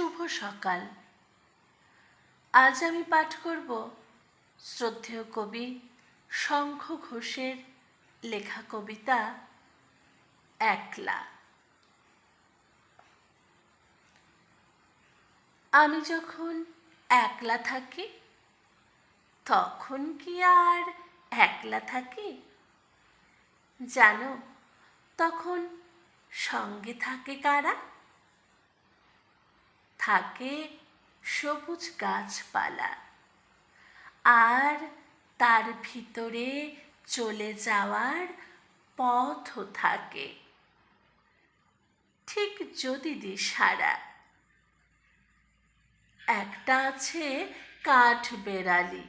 শুভ সকাল। আজ আমি পাঠ করব শ্রদ্ধেয় কবি শঙ্খ ঘোষের লেখা কবিতা একলা। আমি যখন একলা থাকি, তখন কি আর একলা থাকি? জানো, তখন সঙ্গে থাকে কারা? থাকে সবুজ গাছপালা। আর তার ভিতরে চলে যাওয়ার পথও থাকে। ঠিক যদি দিশারা। একটা আছে কাঠ বেড়ালি।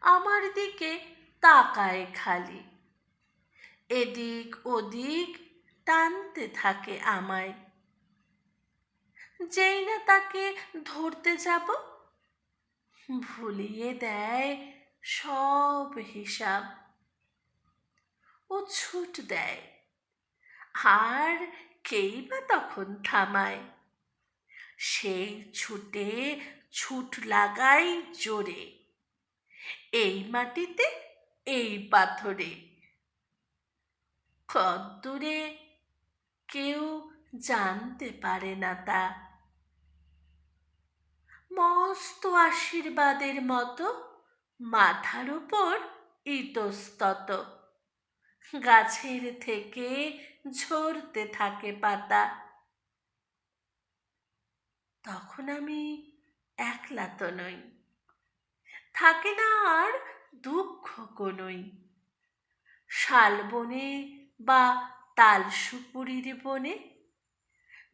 আমার দিকে তাকায় খালি। এদিক ওদিক টানতে থাকে আমায়। যেই না তাকে ধরতে যাব? ভুলিয়ে দেয় সব হিসাব। ও ছুট দেয়। আর কেই বা তখন থামায়? সেই ছুটে ছুট লাগাই জোরে। এই মাটিতে, এই পাথরে। কদ্দূরে কেউ জানতে পারে না তা। মস্ত আশীর্বাদের মতো মাথার উপর ইতস্তত। গাছের থেকে ঝরতে থাকে পাতা। তখন আমি একলা তো নই। থাকে না আর দুঃখ কোনই। শালবনে বা তাল সুপুরির বনে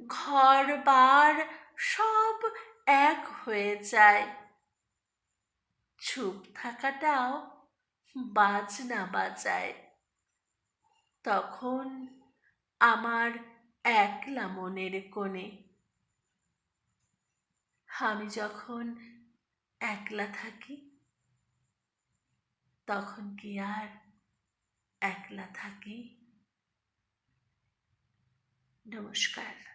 ঘর বার সব এক হয়ে যায়। চুপ থাকাটাও বাজনা বাজায়। তখন আমার একলা মনের কোণে। আমি যখন একলা থাকি, তখন কি আর একলা থাকি? নমস্কার।